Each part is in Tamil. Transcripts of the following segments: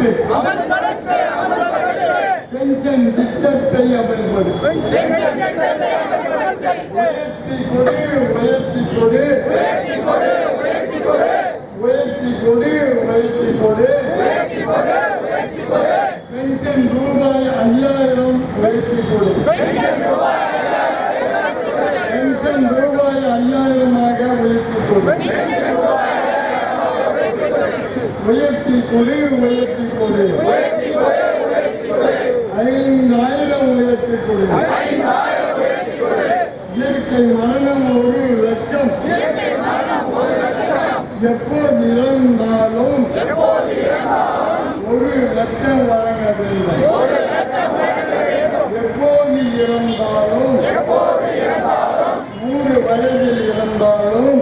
அமல்படுத்து. பென்ஷன் திட்டத்தை அமல்படுத்து. உயர்த்தி கொடு உயர்த்தி கொடு. உயர்த்தி கொடு உயர்த்தி கொடு. பென்ஷன் ரூபாய் ஐயாயிரம் உயர்த்தி கொடு. பென்ஷன் ரூபாய் ஐயாயிரமாக உயர்த்தி கொடு. உயர்த்தி கொடு உயர்த்தி கொடு. ஐந்தாயிரம் உயர்த்தி கொடு. இயற்கை மரணம் ஒரு லட்சம். எப்போது இறந்தாலும் ஒரு லட்சம் வழங்கவில்லை. எப்போது இறந்தாலும் நூறு வயதில் இறந்தாலும்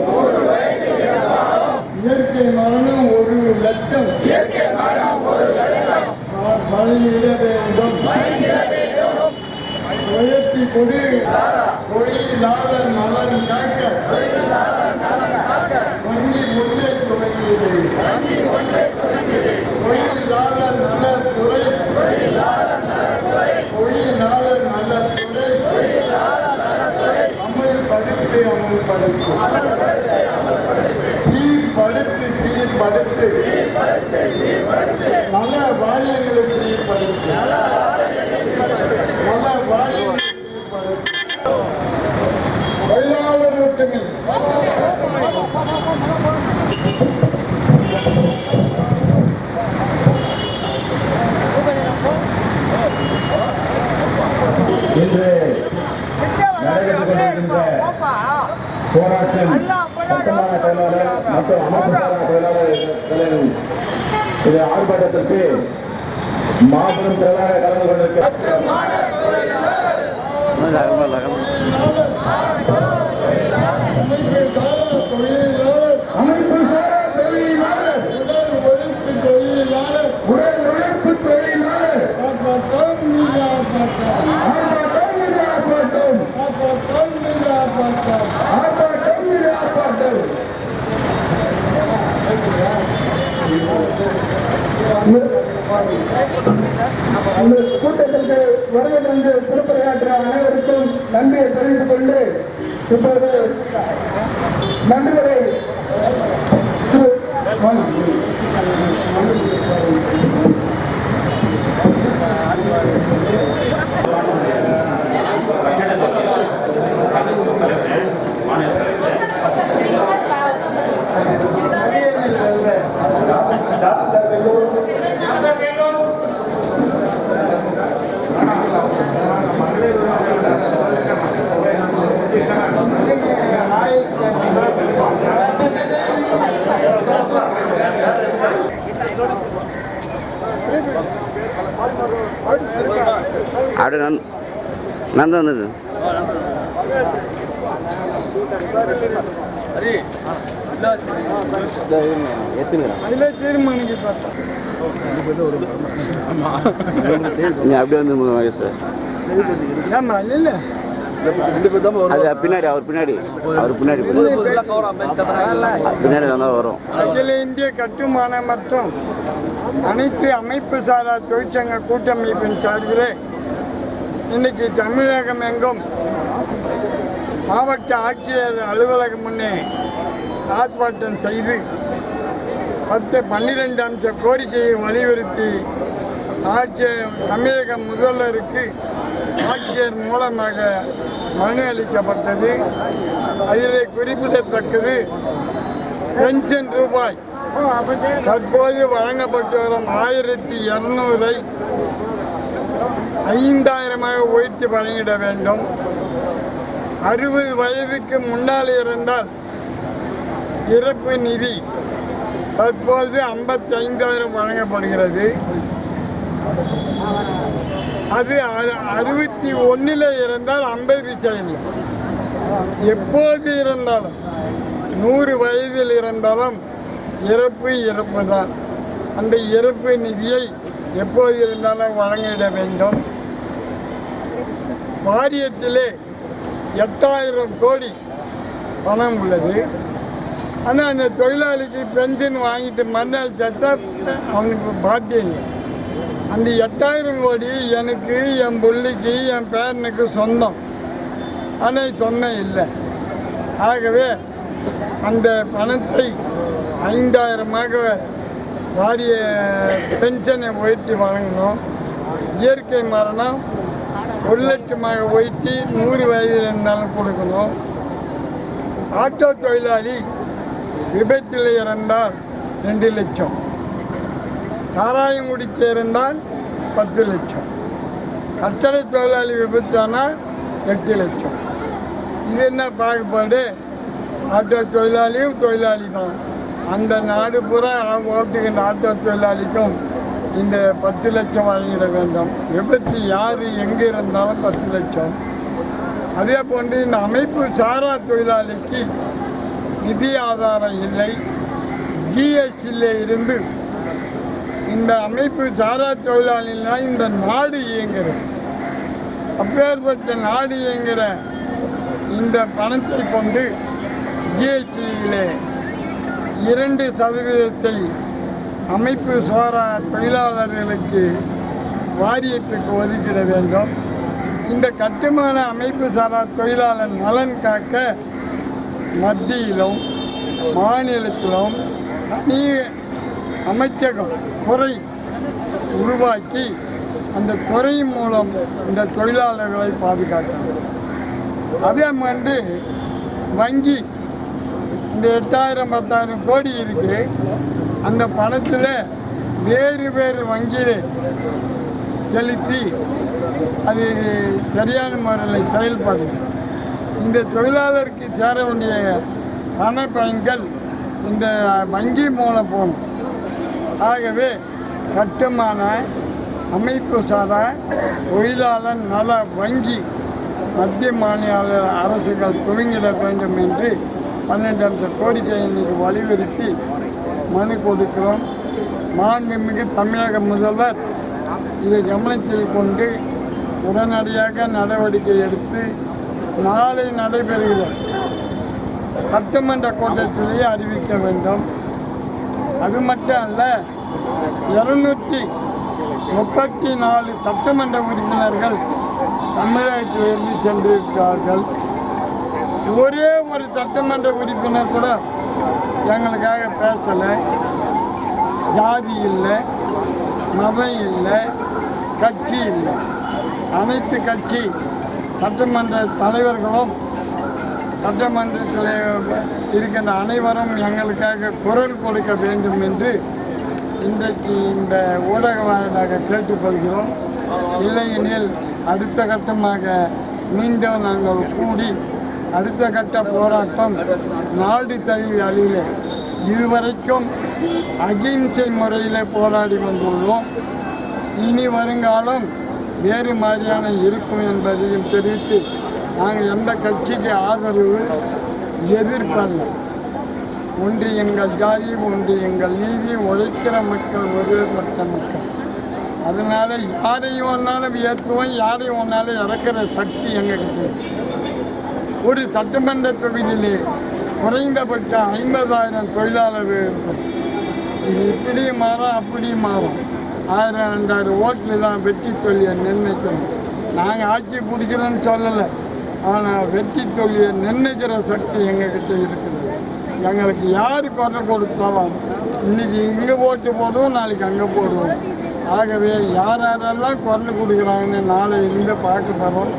இயற்கை மரணம் ஒரு லட்சம். வ- வழங்கிட வேண்டும். உயர்த்தி கொடு. தொழிலாளர் மலர் காக்க. வங்கி ஒன்றே தொடங்கியது தொழிலாளர் நலத்துறை. தொழிலாளர் அமல் அமல்படுத்து அமல்படுத்து. சீர்படுத்து சீர்படுத்து நல வாரியங்களை சீர்படுத்து நல வாரியங்களை தொழிலாளர் ஒற்றுமை இன்று நடைபெற்றுக் போராட்டம் கட்டுமான தொழிலாளர் மற்றும் அமைப்புசாரா தொழிலாளர்களின் இந்த ஆர்ப்பாட்டத்திற்கு மாபெரும் தொழிலாளர் கலந்து கொண்டிருக்கிறார் தொழிலாளர் அமைப்புசாரா தொழிலாளர் உடல் உழைப்பு தொழிலாளர் உடல் உழைப்பு தொழிலாளர் ஆர்ப்பாட்டம் மீது ஆர்ப்பாட்டம் ஆர்ப்பாட்டம் இது ஆர்ப்பாட்டம் ஆர்ப்பாட்டம் மீது ஆர்ப்பாட்டம் ஆர்ப்பாட்டம் இது ஆர்ப்பாட்டம் அந்த கூட்டத்திற்கு வருகை தந்து சிறப்புரையாற்ற அனைவருக்கும் நன்றியை தெரிவித்துக் கொண்டு இப்போது நன்றிகளை அப்படி நான் நான் தான் வந்தது அதிலே தீர்மானிக்க பார்த்தோம் நீ அப்படியே வந்து சார். ஏமா இல்லை அது பின்னாடி அவர் பின்னாடி. அவர் பின்னாடி வரும். அகில இந்திய கட்டுமான மற்றும் அனைத்து அமைப்பு சாரா தொழிற்சங்க கூட்டமைப்பின் சார்பிலே இன்னைக்கு தமிழகம் எங்கும் மாவட்ட ஆட்சியர் அலுவலகம் முன்னே ஆர்ப்பாட்டம் செய்து பத்து பன்னிரெண்டு அம்ச கோரிக்கையை வலியுறுத்தி ஆட்சியர் தமிழக முதல்வருக்கு ஆட்சியர் மூலமாக மனு அளிக்கப்பட்டது. அதிலே குறிப்பிடத்தக்கது பென்ஷன் ரூபாய் தற்போது வழங்கப்பட்டு வரும் ஆயிரத்தி இரநூறை ஐந்தாயிரமாக உயர்த்தி வழங்கிட வேண்டும். அறுபது வயதுக்கு முன்னால் இருந்தால் இறப்பு நிதி தற்பொழுது ஐம்பத்தி ஐந்தாயிரம் வழங்கப்படுகிறது. அது அறு- அறுபத்தி ஒன்றில் இருந்தால் ஐம்பது பைசா இல்லை. எப்போது இருந்தாலும் நூறு வயதில் இருந்தாலும் இறப்பு இறப்பு தான் அந்த இறப்பு நிதியை எப்போது இருந்தாலும் வழங்கிட வேண்டும். வாரியத்திலே எட்டாயிரம் கோடி பணம் உள்ளது. ஆனால் அந்த தொழிலாளிக்கு பென்ஷன் வாங்கிட்டு மறுநாள் செத்தா அவனுக்கு பாத்தியங்க இல்லை. அந்த எட்டாயிரம் கோடி எனக்கு என் பிள்ளைக்கு என் பேரனுக்கு சொந்தம். ஆனால் சொந்தம் இல்லை. ஆகவே அந்த பணத்தை ஐந்தாயிரமாக வாரிய பென்ஷனை உயர்த்தி வழங்கணும். இயற்கை மரணம் ஒரு லட்சமாக உயர்த்தி நூறு வயதில் இருந்தாலும் கொடுக்கணும். ஆட்டோ தொழிலாளி விபத்தில் இறந்தால் ரெண்டு லட்சம். சாராயம் குடித்து இருந்தால் பத்து லட்சம். கட்டளை தொழிலாளி விபத்தானால் எட்டு லட்சம். இது என்ன பாகுபாடு? ஆட்டோ தொழிலாளியும் தொழிலாளி தான் அந்த நாடு பூரா ஓட்டுகின்ற ஆட்டோ தொழிலாளிக்கும் இந்த பத்து லட்சம் வழங்கிட வேண்டும். விபத்து யார் எங்கே இருந்தாலும் பத்து லட்சம். அதே போன்று இந்த அமைப்பு சாரா தொழிலாளிக்கு நிதி ஆதாரம் இல்லை. ஜிஎஸ்டியில் இருந்து இந்த அமைப்பு சாரா தொழிலாளினா இந்த நாடு இயங்குகிறது. அப்பேற்பட்ட நாடு இயங்குகிற இந்த பணத்தை கொண்டு ஜிஎஸ்டியிலே இரண்டு சதவீதத்தை அமைப்பு சாரா தொழிலாளர்களுக்கு வாரியத்துக்கு ஒதுக்கிட வேண்டும். இந்த கட்டுமான அமைப்பு சாரா தொழிலாளர் நலன் காக்க மத்தியிலும் மாநிலத்திலும் தனி அமைச்சகம் துறை உருவாக்கி அந்த துறை மூலம் இந்த தொழிலாளர்களை பாதுகாக்கணும் அதே மாதிரி வங்கி இந்த எட்டாயிரம் பத்தாயிரம் கோடி இருக்கு. அந்த பணத்தில் வேறு வேறு வங்கியில் செலுத்தி அது சரியான முறையில் செயல்படணும். இந்த தொழிலாளருக்கு சேர வேண்டிய பண பயன்கள் இந்த வங்கி மூலம் போகணும் ஆகவே கட்டுமான அமைப்பு சாரா தொழிலாளர் நல வங்கி மத்திய மாநில அரசுகள் துவங்கிட வேண்டும் என்று பன்னெண்டு அம்ச இன்னைக்கு வலியுறுத்தி மனு கொடுக்கிறோம். மாண்புமிகு தமிழக முதல்வர் இதை கவனத்தில் கொண்டு உடனடியாக நடவடிக்கை எடுத்து நாளை நடைபெறுகிற சட்டமன்ற கூட்டத்திலேயே அறிவிக்க வேண்டும். அது மட்டும் அல்ல இருநூற்றி முப்பத்தி நாலு சட்டமன்ற உறுப்பினர்கள் தமிழகத்திலிருந்து சென்றிருக்கிறார்கள். ஒரே ஒரு சட்டமன்ற உறுப்பினர் கூட எங்களுக்காக பேசலை. ஜாதி இல்லை மதம் இல்லை கட்சி இல்லை. அனைத்து கட்சி சட்டமன்ற தலைவர்களும் சட்டமன்றத்தில் இருக்கின்ற அனைவரும் எங்களுக்காக குரல் கொடுக்க வேண்டும் என்று இன்றைக்கு இந்த ஊடக வாயிலாக கேட்டுக்கொள்கிறோம். இல்லையெனில் அடுத்த கட்டமாக மீண்டும் நாங்கள் கூடி அடுத்த கட்ட போராட்டம் நாடு தழுவிய அழியில் இதுவரைக்கும் அகிம்சை முறையில் போராடி வந்துள்ளோம். இனி வருங்காலம் வேறு மாதிரியான இருக்கும் என்பதையும் தெரிவித்து நாங்கள் எந்த கட்சிக்கு ஆதரவு எதிர்ப்பல்ல. ஒன்று எங்கள் ஜாதி ஒன்று எங்கள் நீதி உழைக்கிற மக்கள் ஒருவர்பட்ட மக்கள். அதனால் யாரையும் ஒன்றாலும் ஏற்றுவோம் யாரையும் ஒன்றாலும் இறக்கிற சக்தி எங்ககிட்ட ஒரு சட்டமன்ற தொகுதியிலே குறைந்தபட்சம் ஐம்பதாயிரம் தொழிலாளர்கள் இருக்கும். இது இப்படி மாறும் அப்படி மாறும் ஆயிரம் ரெண்டாயிரம் ஓட்டில் தான் வெற்றி தொழிலை நிர்ணயிக்கணும். நாங்கள் ஆட்சி பிடிக்கிறோன்னு சொல்லலை. ஆனால் வெற்றி தொழிலை நிர்ணயிக்கிற சக்தி எங்ககிட்ட இருக்குது. எங்களுக்கு யார் குறை கொடுத்தாலும் இன்னைக்கு இங்கே ஓட்டு போடுவோம் நாளைக்கு அங்கே போடுவோம். ஆகவே யார் யாரெல்லாம் குரல் கொடுக்குறாங்கன்னு நாளை இருந்து பார்க்க போகிறோம்